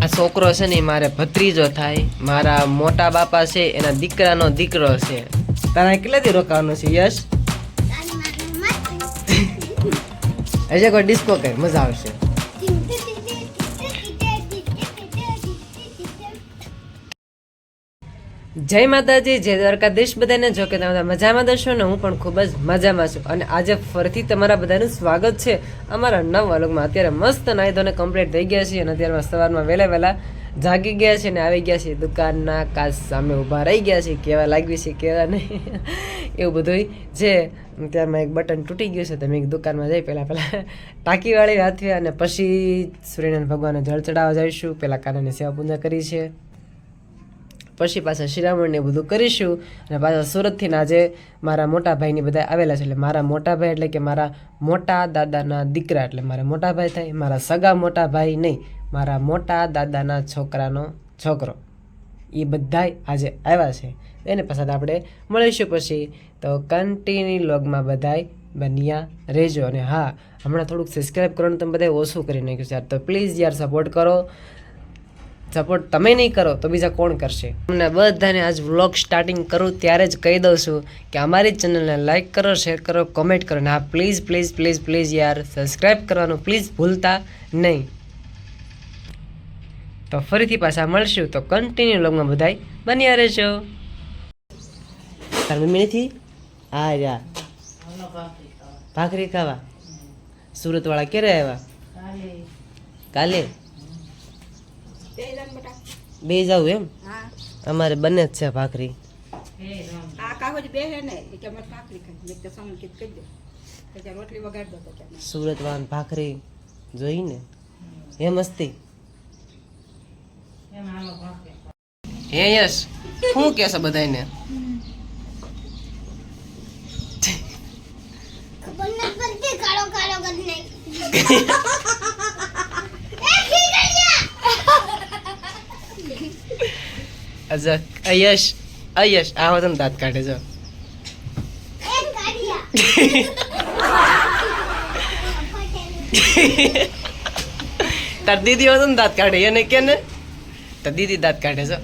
આ છોકરો છે ને મારે ભત્રીજો થાય મારા મોટા બાપા છે એના દીકરાનો દીકરો છે તારા કેટલાથી રોકાવાનું છે યશ હજે કોઈ ડિસ્કો કર મજા આવશે જય માતાજી, જય દ્વારકાધીશ બધાને. જો કે તમે મજામાં દર્શો ને હું પણ ખૂબ જ મજામાં છું. અને આજે ફરીથી તમારા બધાનું સ્વાગત છે અમારા નવ અલગમાં અત્યારે મસ્ત નાહી ધોને કમ્પ્લીટ થઈ ગયા છીએ અને અત્યારમાં સવારમાં વહેલા વહેલા જાગી ગયા છે ને આવી ગયા છે દુકાનના કાચ સામે ઊભા રહી ગયા છે કેવા લાગ્યું છે, કેવા નહીં? એવું બધું જે ત્યારમાં એક બટન તૂટી ગયું છે તમે એક દુકાનમાં જઈ પહેલાં પહેલાં ટાંકીવાળી હાથવી અને પછી સૂર્યનારાયણ ભગવાનને જળ ચડાવવા જઈશું. પહેલાં કાનાની સેવા પૂજા કરી છે. પછી પાછા શિરામણ બધું કરીશું અને પાછા સુરતથી આજે મારા મોટા ભાઈની બધા આવેલા છે. એટલે મારા મોટા ભાઈ એટલે કે મારા મોટા દાદાના દીકરા એટલે મારા મોટા ભાઈ થાય, મારા સગા મોટા ભાઈ નહીં, મારા મોટા દાદાના છોકરાનો છોકરો. એ બધાય આજે આવ્યા છે. એને પાછા આપણે મળીશું પછી. તો કન્ટિન્યુ લોગમાં બધાય બન્યા રહેજો. અને હા, હમણાં થોડુંક સબસ્ક્રાઈબ કરવાનું તમે બધાય ઓછું કરી નાખ્યું છે યાર. તો પ્લીઝ યાર સપોર્ટ કરો. સપોર્ટ તમે નહીં કરો તો બીજા કોણ કરશે? તમને બધાને આજ વ્લોગ સ્ટાર્ટિંગ કરું ત્યારે જ કહી દઉં છું કે અમારી ચેનલને લાઇક કરો શેર કરો કોમેન્ટ કરો ને હા પ્લીઝ પ્લીઝ પ્લીઝ પ્લીઝ યાર સબસ્ક્રાઈબ કરવાનું પ્લીઝ ભૂલતા નહીં. તો ફરીથી પાછા મળશું. તો કન્ટિન્યુ વ્લોગમાં બધાય બન્યા રહેજો. તાર મમ્મી નથી? હા યા ભાખરી ખાવા. સુરતવાળા ક્યારે આવ્યા? કાલે? બે જાવ એમ? અમારે બંને જ છે ભાખરી. સુરત વાન ભાખરી જોઈ ને? હે મસ્તી? હે યશ શું કે છે બધાને ખબર ન પડતી કાળો કાળો કરી નાખી અયશ અયશ આવો તમે દાંત કાઢે જો તાર દીદી તો ને દાંત કાઢે એને કે ને તાર દીદી દાંત કાઢે છો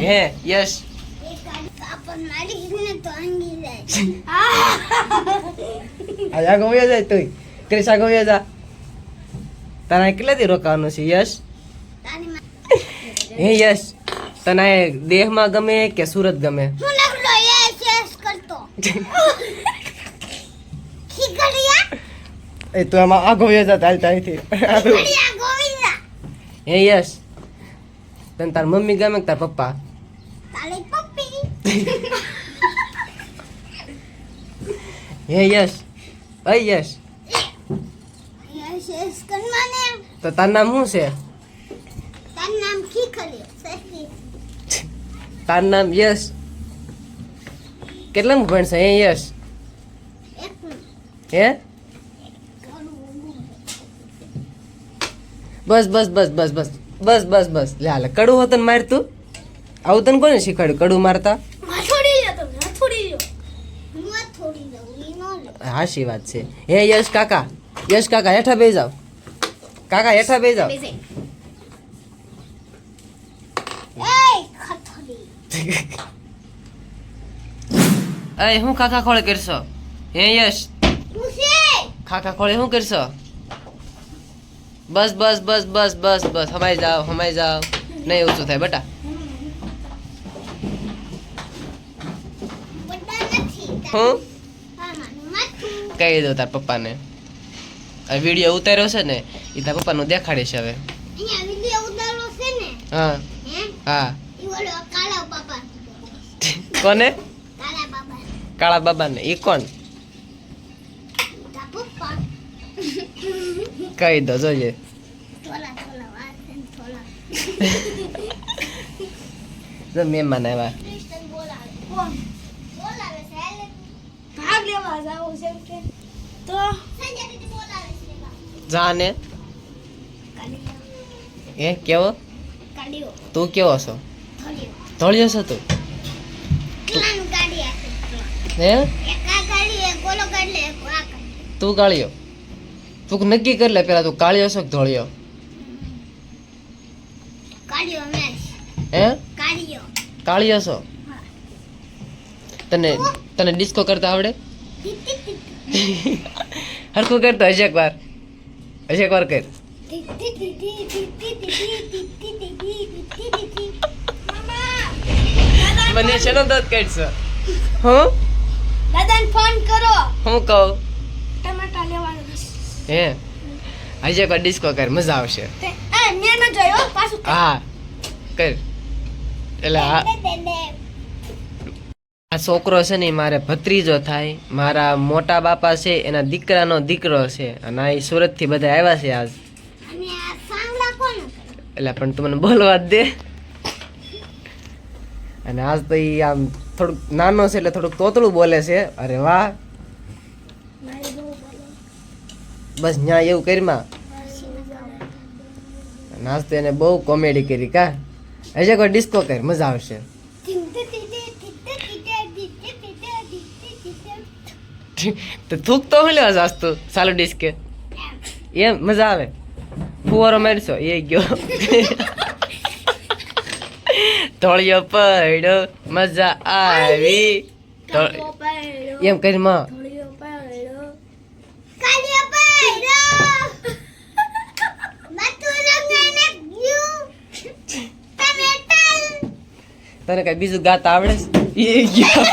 હે યશ આજા ગોયા જાય તું ક્રિશા ગોયા જા તારા કેટલાથી રોકાવાનું છે યશ હે યશ તને દેહમાં ગમે કે સુરત ગમે એ તું એમાં આગો વયો જા તારી તારીથી હે યશ તને તાર મમ્મી ગમે કે તાર પપ્પા હે યશ અય યશ તો તાર નામ શું છે? તાર નામ યશ. કેટલામ ભણશે હે યશ. હે? બસ બસ બસ બસ બસ. બસ બસ બસ. લે હાલે કડું હોતન મારતું? આવું તને કોને શીખવાડ્યું? કડું મારતા? હાશી વાત છે. હે યશ કાકા યશ કાકા હેઠા બે જાવ કાકા હેઠા બે જાવ અય હું કાકા ખોળે કરશો? હે યશ? ખાખા ખોળે શું કરશો? બસ બસ બસ બસ બસ બસ હમાઈ જાઓ હમાઈ જાઓ. નહીં ઓછું થાય બટા. હું? કહી દો તાર પપ્પાને. આ વીડિયો ઉતાર્યો છે ને એ તાર પપ્પાનું દેખાડીશ હવે. હા. હા? કોને? કાળા બાબાને. એ કોણ? કહી દો જોઈએ. જો મહેમાન આવ્યા. લેવા જાવું છે કે તો જાને? એ કેવો? તું કેવો છો? ધોળિયો. છો તું? હે? તું કાળિયો તું નક્કી કરી લે પેલા તું કાળિયો છો કે ધોળિયો? હે? કાળિયો છો? તને તને ડિસ્કો કરતા આવડે? હરખું કર તો હજી એકવાર હજી એકવાર કર. મને શેનો દત કાઢશો હું? દાદાને ફોન કરો. હું કહું? ટમેટા લેવાનું હે? હજી એકવાર ડિસ્કો કર મજા આવશે. મેં ન જોયો પાછું હા કર. એટલે હા આ છોકરો છે ને મારે ભત્રીજો થાય. મારા મોટા બાપા છે એના દીકરાનો દીકરો છે. અને આ સુરતથી બધા આવ્યા છે આજ. એટલે પણ તું મને બોલવા દે. અને આજ તો ઈ આમ થોડુંક નાનો છે એટલે થોડુંક તોતળું બોલે છે. અરે વાહ. બસ ન્યા એવું કરીમાં આજ તો એને બહુ કોમેડી કરી કા. હજે કોઈ ડિસ્કો કર મજા આવશે. તો થૂક તો હું લેવા જાસ તું સાલું ડિસ્કે એમ મજા આવે. ફુવારો મારશો એ ગયો. ધોળિયો પડ્યો મજા આવી. એમ કરી માં. તને કઈ બીજું ગાતા આવડે છે? એ ગયો.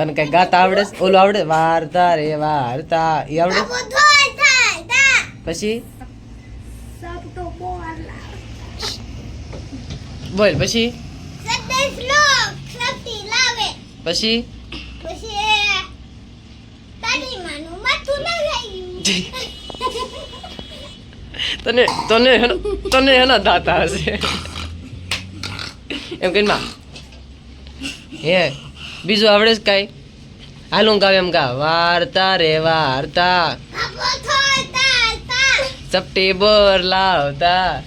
તને કઈ ગાતા આવડે? ઓલું આવડે? વાર્તા રે વાર્તા. એ આવડે? પછી? બોલ પછી? પછી? તને તને હેનો તને એના દાતા હશે. એમ કઈ માં. હે બીજું આવડે છે કાંઈ? હાલું ગાવ એમ ગા વાર્તા રે, વાર્તા. સપ્ટેમ્બર લાવતા.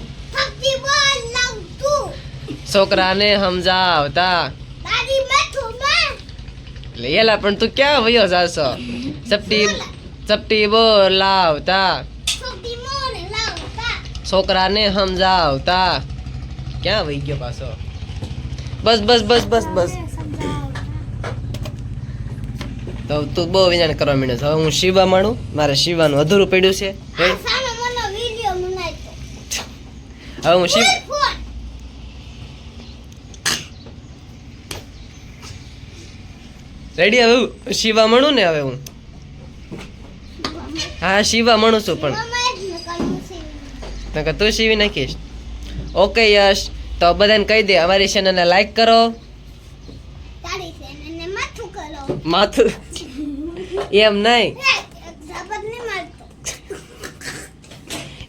છોકરાને સમજાવતા. એલા, પણ તું ક્યાં વયો જાશો? સપ્ટી સપ્ટેમ્બર લાવતા. છોકરાને સમજાવતા. ક્યાં વહી ગયો પાછો? બસ બસ બસ બસ બસ. તો તું બહુ વિચાર કરવા માંડ્યો છે. હવે હું શિવા માણું મારે શિવાનું અધૂરું પડ્યું છે. હવે હું શિવ રેડી હવે શિવા મણું ને હવે હું? હા શિવા મણું છું પણ. તું શિવી નાખીશ. ઓકે યશ. તો બધાને કહી દે અમારી ચેનલને લાઈક કરો. માથું એમ નહીં.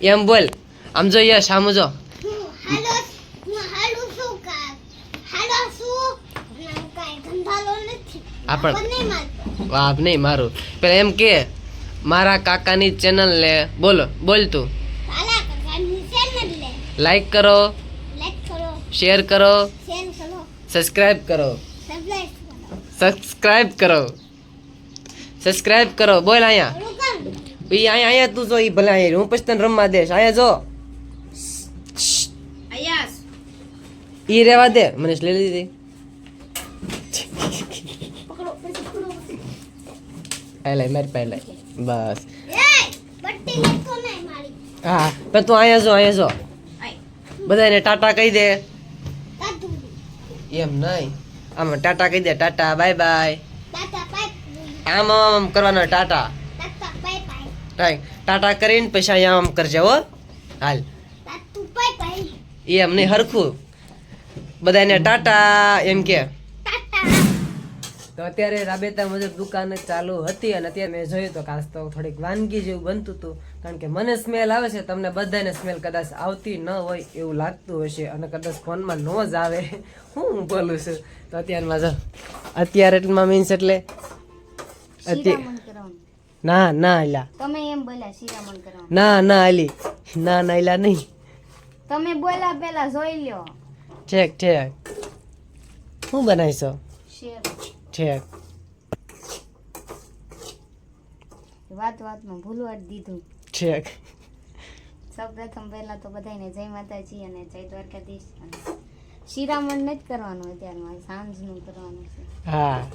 એમ બોલ. આમ જો યશ આમ જો. આપણ બાપ નહીં મારું. પેલા એમ કે મારા કાકાની ચેનલ લે. બોલો બોલ તું. લાઈક કરો. શેર કરો. સબસ્ક્રાઈબ કરો. સબસ્ક્રાઈબ કરો. સબસ્ક્રાઇબ કરો. બોલ અહીંયા. ઈ અહીંયા અહીંયા તું જો ઈ ભલે અહીંયા. હું પછી તને રમવા દેશ અહીંયા જો. ઈ રેવા દે. મને લઈ લીધી. લઈ મારી પાસે બસ. હા પણ તું અહીંયા જો અહીંયા જો. બધાને ટાટા કહી દે. એમ નહીં. આમાં ટાટા કહી દે. Tata bye bye. આમ આમ આમ કરવાનો ટાટા. ટાટા કરીને પછી અહીંયા આમ કરજે હો. હાલ. એ એમ નહીં હરખું. બધાને ટાટા એમ કે. તો અત્યારે રાબેતા મુજબ દુકાન ચાલુ હતી અને અત્યારે મેં જોયું તો કાસ તો થોડીક વાનગી જેવું બનતું હતું. કારણ કે મને સ્મેલ આવે છે તમને બધાને સ્મેલ કદાચ આવતી ન હોય એવું લાગતું હશે અને કદાચ ફોનમાં ન જ આવે. હું બોલું છું. તો અત્યારમાં જો. અત્યારે મીન્સ એટલે ના ના એલા તમે એમ બોલ્યા શિરામણ કરવાનું. ના ના અલી ના ના એલા નહીં. તમે બોલ્યા પેલા જોઈ લ્યો. ઠેક ઠેક. શું બનાવીશો? શેર. ઠેક. વાત વાતમાં ભૂલવા દીધું. ઠેક. સૌપ્રથમ પહેલા તો બધાને જય માતાજી અને જય દ્વારકાધીશ. શિરામણ નથી કરવાનું અત્યારમાં સાંજનું કરવાનું છે. હા.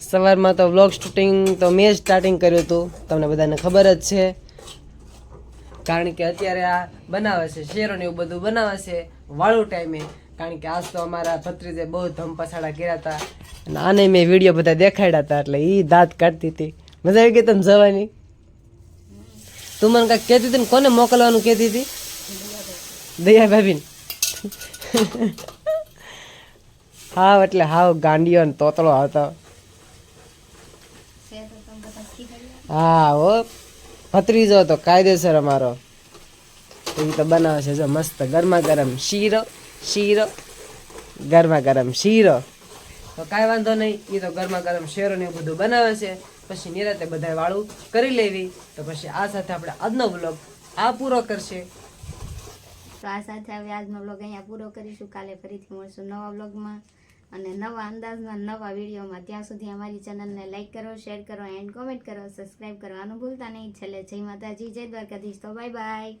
સવારમાં તો વ્લોગ શૂટિંગ તો મેં જ સ્ટાર્ટિંગ કર્યું હતું. તમને બધાને ખબર જ છે. કારણ કે અત્યારે આ બનાવે છે શેરોને એવું બધું બનાવે છે વાળું ટાઈમે કારણ કે આજ તો અમારા ભત્રીજે બહુ ધમપસાડા કર્યા હતા. અને આને મેં વીડિયો બધા દેખાડ્યા હતા, એટલે એ દાંત કાઢતી હતી. મજા આવી ગઈ તમે જવાની? તું મને કાંઈક કહેતી હતી ને કોને મોકલવાનું કહેતી હતી? દયા ભાભીને. હાવ એટલે હાવ ગાંડિયો ને તોતળો આવતો છે તો તમે બધા શીખડ્યા હા, હો. ભત્રીજો તો કાયદેસર અમારો. એ તો બનાવે છે, જો મસ્ત ગરમા ગરમ શીરો શીરો ગરમા ગરમ શીરો. તો કાંઈ વાંધો નહીં એ તો ગરમા ગરમ શેરો ને બધું બનાવે છે. પછી નિરાતે બધા વાળું કરી લેવી. તો પછી આ સાથે આપણે આજનો બ્લોગ આ પૂરો કરશે. તો આ સાથે હવે આજનો બ્લોગ અહીંયા પૂરો કરીશું. કાલે ફરીથી મળશું નવા વ્લોગમાં. અને નવા અંદાજમાં નવા વિડીયોમાં ત્યાં સુધી અમારી ચેનલને લાઇક કરો શેર કરો એન્ડ કોમેન્ટ કરો સબસ્ક્રાઈબ કરવાનું ભૂલતા નહીં. છેલ્લે જય માતાજી, જય દ્વારકાધીશ. તો બાય બાય